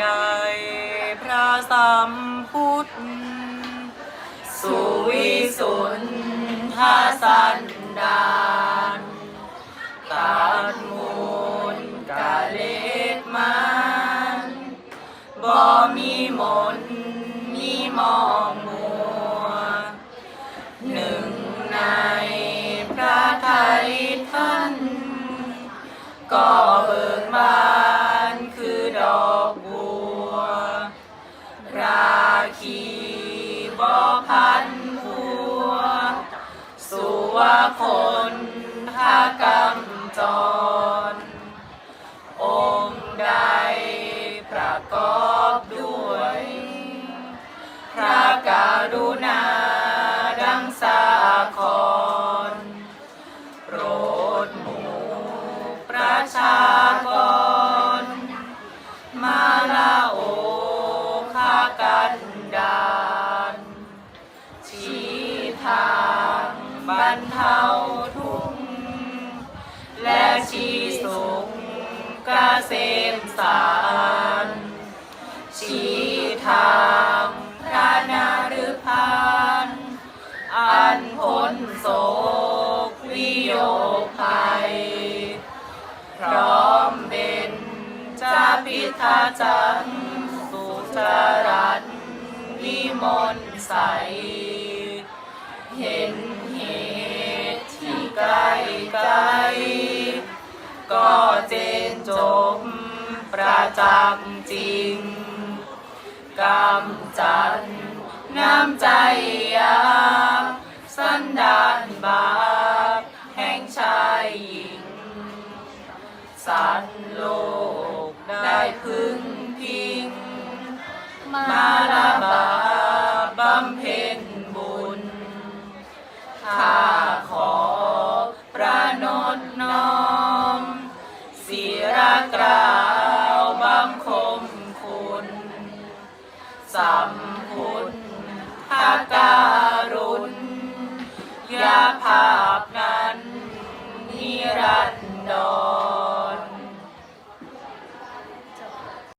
ในพระสัมพุทธ สุวิสุนทาสันดานตานมูลกาเลกมันบ่มีมนมีมอง ราคีบอพันพัว สุวคนทากรรมจร องค์ใดประกอบด้วย พระกรุณาดังสาครโปรดหมู่ประชา รรเทาทุกข์และชี้สุขเกษมสารชี้ทางพระนาฤพานอันพ้นโศกวิโยภัย พร้อมเป็นจะพิทาจันสุจรันวิมลใส เห็น ก็เจนจบประจักษ์จริงกำจัดน้ำใจยาสันดานบาปแห่งชายหญิง สัตว์โลกได้พึ่งพิง มาลาบาบำเพ็ญบุญข้า กราวบังคมคุณ สัมพุทธากา